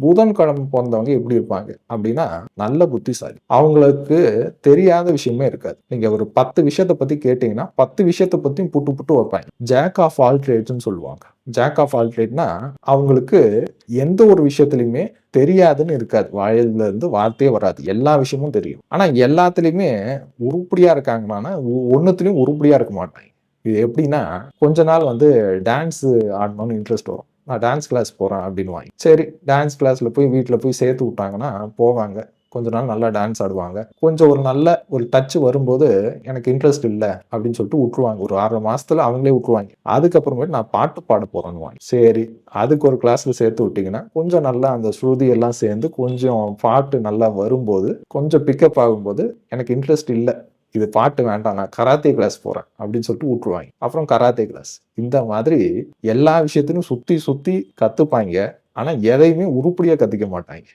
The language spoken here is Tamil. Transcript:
புதன்கிழமை பிறந்தவங்க எப்படி இருப்பாங்க அப்படின்னா நல்ல புத்திசாலி. அவங்களுக்கு தெரியாத விஷயமே இருக்காது. நீங்க ஒரு பத்து விஷயத்தை பத்தி கேட்டீங்கன்னா பத்து விஷயத்தை பத்தியும் புட்டு புட்டு வைப்பாங்க. ஜாக் ஆஃப் ஆல் ட்ரேட்ஸ்னு சொல்லுவாங்க. ஜாக் ஆஃப் ஆல் ட்ரேட்னா அவங்களுக்கு எந்த ஒரு விஷயத்துலையுமே தெரியாதுன்னு இருக்காது. வாயில இருந்து வார்த்தையே வராது. எல்லா விஷயமும் தெரியும். ஆனா எல்லாத்துலயுமே உருப்படியா இருக்காங்கன்னா ஒன்னுத்துலயும் உருப்படியா இருக்க மாட்டாங்க. இது எப்படின்னா கொஞ்ச நாள் வந்து டான்ஸ் ஆடணும்னு இன்ட்ரெஸ்ட் வரும். நான் டான்ஸ் கிளாஸ் போகிறேன் அப்படின்வாங்க சரி டான்ஸ் கிளாஸில் போய் வீட்டில் போய் சேர்த்து விட்டாங்கன்னா போவாங்க. கொஞ்ச நாள் நல்லா டான்ஸ் ஆடுவாங்க. கொஞ்சம் ஒரு நல்ல ஒரு டச் வரும்போது எனக்கு இன்ட்ரெஸ்ட் இல்லை அப்படின்னு சொல்லிட்டு விட்டுருவாங்க. ஒரு ஆறு மாசத்துல அவங்களே விட்டுருவாங்க. அதுக்கப்புறமேட்டு நான் பாட்டு பாட போறேன்னு சரி அதுக்கு ஒரு கிளாஸ்ல சேர்த்து விட்டீங்கன்னா கொஞ்சம் நல்லா அந்த ஸ்ருதி எல்லாம் சேர்ந்து கொஞ்சம் பாட்டு நல்லா வரும்போது கொஞ்சம் பிக்கப் ஆகும்போது எனக்கு இன்ட்ரெஸ்ட் இல்லை இது பாட்டு வேண்டாம் நான் கராத்தே கிளாஸ் போகிறேன் அப்படின்னு சொல்லிட்டு விட்டுருவாங்க அப்புறம் கராத்தே கிளாஸ் இந்த மாதிரி எல்லா விஷயத்திலும் சுற்றி சுற்றி கற்றுப்பாங்க ஆனால் எதையுமே உருப்படியாக கற்றுக்க மாட்டாங்க.